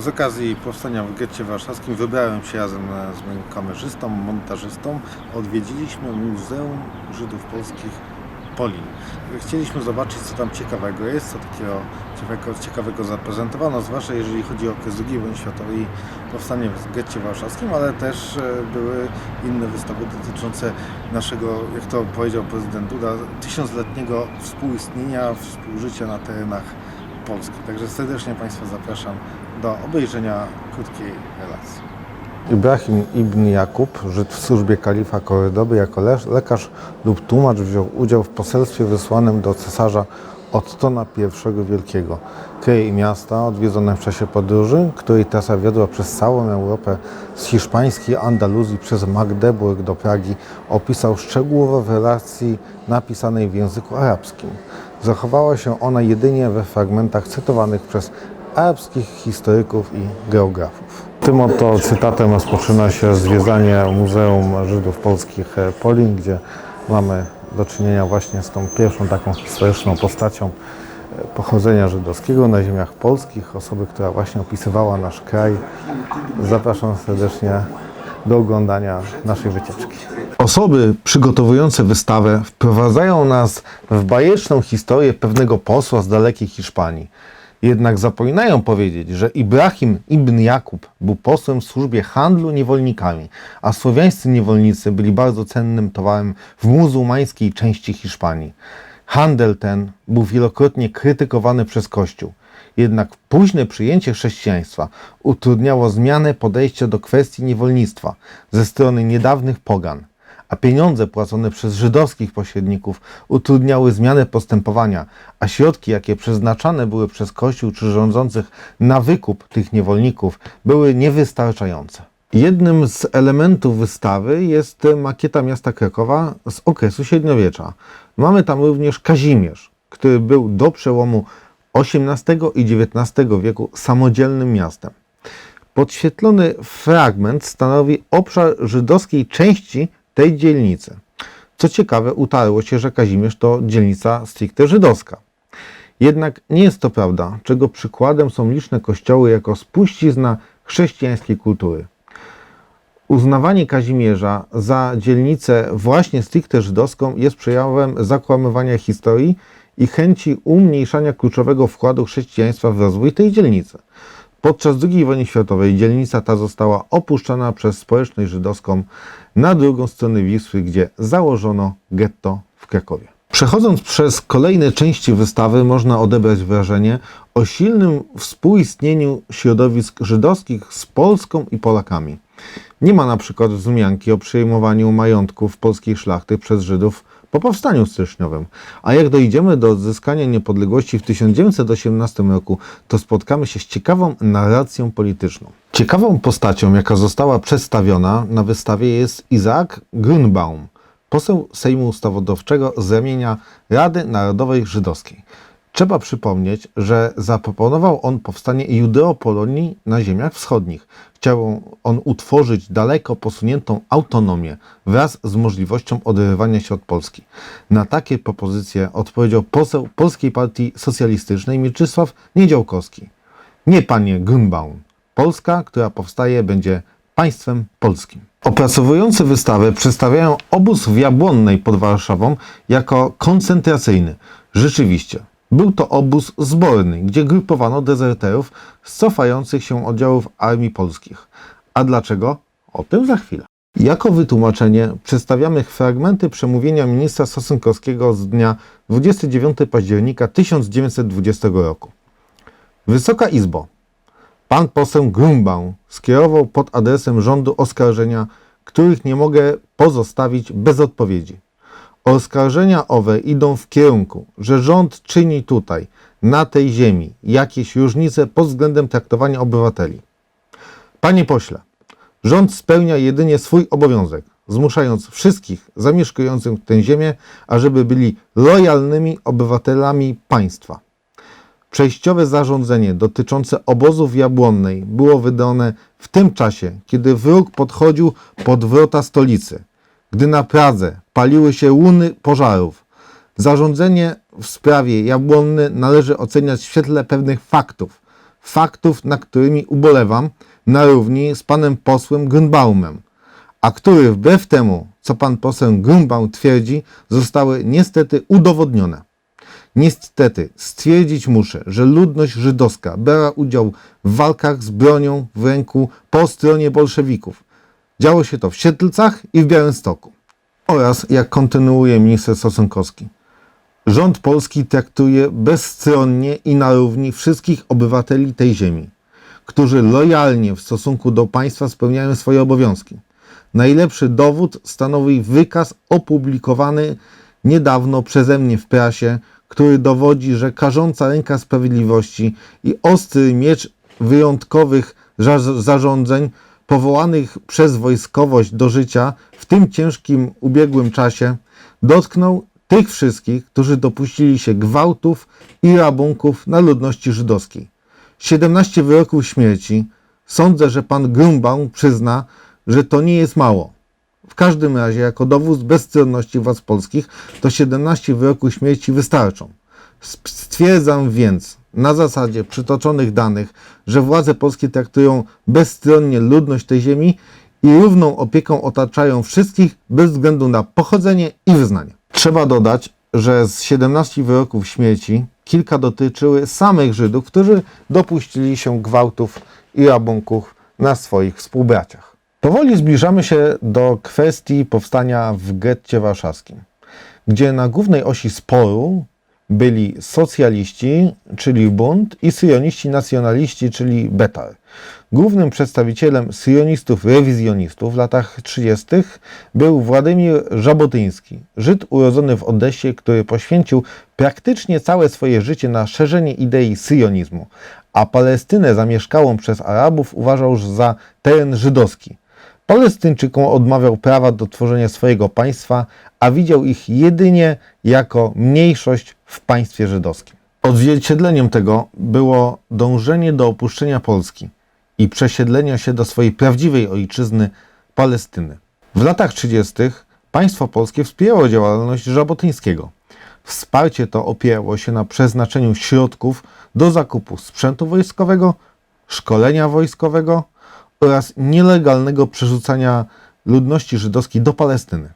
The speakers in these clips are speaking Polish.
Z okazji powstania w getcie warszawskim wybrałem się razem e, z moim kamerzystą, montażystą. Odwiedziliśmy Muzeum Żydów Polskich Polin. Chcieliśmy zobaczyć, co tam ciekawego jest, co takiego ciekawego, ciekawego zaprezentowano, zwłaszcza jeżeli chodzi o okres II wojny światowej powstanie w getcie warszawskim, ale też e, były inne wystawy dotyczące naszego, jak to powiedział prezydent Duda, tysiącletniego współistnienia, współżycia na terenach Polski. Także serdecznie Państwa zapraszam do obejrzenia krótkiej relacji. Ibrahim ibn Jakub, Żyd w służbie kalifa Korydoby, jako le- lekarz lub tłumacz wziął udział w poselstwie wysłanym do cesarza Ottona I Wielkiego. Kraje i miasta odwiedzone w czasie podróży, której trasa wiodła przez całą Europę z hiszpańskiej Andaluzji przez Magdeburg do Pragi, opisał szczegółowo w relacji napisanej w języku arabskim. Zachowała się ona jedynie we fragmentach cytowanych przez arabskich historyków i geografów. Tym oto cytatem rozpoczyna się zwiedzanie Muzeum Żydów Polskich Polin, gdzie mamy do czynienia właśnie z tą pierwszą taką historyczną postacią pochodzenia żydowskiego na ziemiach polskich, osoby, która właśnie opisywała nasz kraj. Zapraszam serdecznie do oglądania naszej wycieczki. Osoby przygotowujące wystawę wprowadzają nas w bajeczną historię pewnego posła z dalekiej Hiszpanii. Jednak zapominają powiedzieć, że Ibrahim ibn Jakub był posłem w służbie handlu niewolnikami, a słowiańscy niewolnicy byli bardzo cennym towarem w muzułmańskiej części Hiszpanii. Handel ten był wielokrotnie krytykowany przez Kościół. Jednak późne przyjęcie chrześcijaństwa utrudniało zmianę podejścia do kwestii niewolnictwa ze strony niedawnych pogan a pieniądze płacone przez żydowskich pośredników utrudniały zmianę postępowania, a środki, jakie przeznaczane były przez Kościół czy rządzących na wykup tych niewolników, były niewystarczające. Jednym z elementów wystawy jest makieta miasta Krakowa z okresu średniowiecza. Mamy tam również Kazimierz, który był do przełomu XVIII i XIX wieku samodzielnym miastem. Podświetlony fragment stanowi obszar żydowskiej części tej dzielnicy. Co ciekawe, utarło się, że Kazimierz to dzielnica stricte żydowska. Jednak nie jest to prawda, czego przykładem są liczne kościoły jako spuścizna chrześcijańskiej kultury. Uznawanie Kazimierza za dzielnicę właśnie stricte żydowską jest przejawem zakłamywania historii i chęci umniejszania kluczowego wkładu chrześcijaństwa w rozwój tej dzielnicy. Podczas II wojny światowej dzielnica ta została opuszczona przez społeczność żydowską na drugą stronę Wisły, gdzie założono getto w Krakowie. Przechodząc przez kolejne części wystawy, można odebrać wrażenie o silnym współistnieniu środowisk żydowskich z Polską i Polakami. Nie ma na przykład wzmianki o przejmowaniu majątków polskiej szlachty przez Żydów po powstaniu styczniowym. A jak dojdziemy do odzyskania niepodległości w 1918 roku, to spotkamy się z ciekawą narracją polityczną. Ciekawą postacią, jaka została przedstawiona na wystawie jest Izaak Grünbaum, poseł Sejmu Ustawodawczego z ramienia Rady Narodowej Żydowskiej. Trzeba przypomnieć, że zaproponował on powstanie Judeo-Polonii na ziemiach wschodnich. Chciał on utworzyć daleko posuniętą autonomię wraz z możliwością oderwania się od Polski. Na takie propozycje odpowiedział poseł Polskiej Partii Socjalistycznej Mieczysław Niedziałkowski. Nie, panie Grünbaum. Polska, która powstaje, będzie państwem polskim. Opracowujący wystawę przedstawiają obóz w Jabłonnej pod Warszawą jako koncentracyjny. Rzeczywiście, był to obóz zborny, gdzie grupowano dezerterów z cofających się oddziałów armii polskich. A dlaczego? O tym za chwilę. Jako wytłumaczenie przedstawiamy fragmenty przemówienia ministra Sosnkowskiego z dnia 29 października 1920 roku. Wysoka Izbo, Pan poseł Grumbaum skierował pod adresem rządu oskarżenia, których nie mogę pozostawić bez odpowiedzi. Oskarżenia owe idą w kierunku, że rząd czyni tutaj, na tej ziemi, jakieś różnice pod względem traktowania obywateli. Panie pośle, rząd spełnia jedynie swój obowiązek, zmuszając wszystkich zamieszkujących tę ziemię, ażeby byli lojalnymi obywatelami państwa. Przejściowe zarządzenie dotyczące obozów Jabłonnej było wydane w tym czasie, kiedy wróg podchodził pod wrota stolicy, gdy na Pradze paliły się łuny pożarów. Zarządzenie w sprawie Jabłonny należy oceniać w świetle pewnych faktów. faktów, nad którymi ubolewam, na równi z panem posłem Grunbaumem, a które wbrew temu, co pan poseł Grunbaum twierdzi, zostały niestety udowodnione. Niestety stwierdzić muszę, że ludność żydowska brała udział w walkach z bronią w ręku po stronie bolszewików. Działo się to w Siedlcach i w Białymstoku. Oraz, jak kontynuuje minister Sosunkowski, rząd polski traktuje bezstronnie i na równi wszystkich obywateli tej ziemi, którzy lojalnie w stosunku do państwa spełniają swoje obowiązki. Najlepszy dowód stanowi wykaz opublikowany niedawno przeze mnie w prasie, który dowodzi, że karząca ręka sprawiedliwości i ostry miecz wyjątkowych za- zarządzeń powołanych przez wojskowość do życia w tym ciężkim ubiegłym czasie dotknął tych wszystkich, którzy dopuścili się gwałtów i rabunków na ludności żydowskiej. 17 wyroków śmierci. Sądzę, że pan Grunbaum przyzna, że to nie jest mało. W każdym razie, jako dowód bezstronności władz polskich, to 17 wyroków śmierci wystarczą. Stwierdzam więc, na zasadzie przytoczonych danych, że władze polskie traktują bezstronnie ludność tej ziemi i równą opieką otaczają wszystkich bez względu na pochodzenie i wyznanie. Trzeba dodać, że z 17 wyroków śmierci kilka dotyczyły samych Żydów, którzy dopuścili się gwałtów i rabunków na swoich współbraciach. Powoli zbliżamy się do kwestii powstania w getcie warszawskim, gdzie na głównej osi sporu byli socjaliści, czyli bunt, i syjoniści nacjonaliści, czyli betar. Głównym przedstawicielem syjonistów-rewizjonistów w latach 30. był Władimir Żabotyński, Żyd urodzony w Odessie, który poświęcił praktycznie całe swoje życie na szerzenie idei syjonizmu, a Palestynę zamieszkałą przez Arabów uważał za teren żydowski. Palestyńczykom odmawiał prawa do tworzenia swojego państwa, a widział ich jedynie jako mniejszość w państwie żydowskim. Odzwierciedleniem tego było dążenie do opuszczenia Polski i przesiedlenia się do swojej prawdziwej ojczyzny Palestyny. W latach 30. państwo polskie wspierało działalność Żabotyńskiego. Wsparcie to opierało się na przeznaczeniu środków do zakupu sprzętu wojskowego, szkolenia wojskowego oraz nielegalnego przerzucania ludności żydowskiej do Palestyny.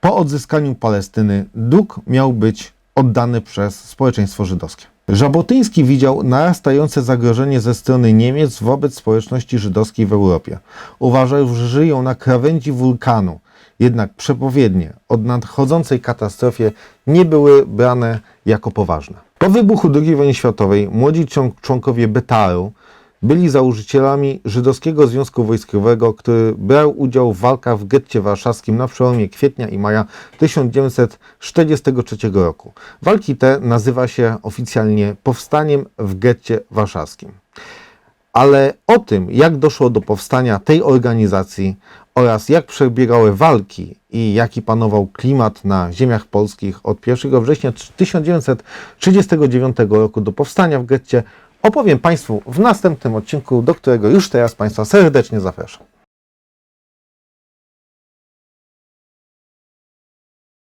Po odzyskaniu Palestyny dług miał być oddany przez społeczeństwo żydowskie. Żabotyński widział narastające zagrożenie ze strony Niemiec wobec społeczności żydowskiej w Europie. Uważał, że żyją na krawędzi wulkanu, jednak przepowiednie o nadchodzącej katastrofie nie były brane jako poważne. Po wybuchu II wojny światowej młodzi człon- członkowie Betaru byli założycielami Żydowskiego Związku Wojskowego, który brał udział w walkach w getcie warszawskim na przełomie kwietnia i maja 1943 roku. Walki te nazywa się oficjalnie powstaniem w getcie warszawskim. Ale o tym, jak doszło do powstania tej organizacji oraz jak przebiegały walki i jaki panował klimat na ziemiach polskich od 1 września 1939 roku do powstania w getcie, opowiem Państwu w następnym odcinku, do którego już teraz Państwa serdecznie zapraszam.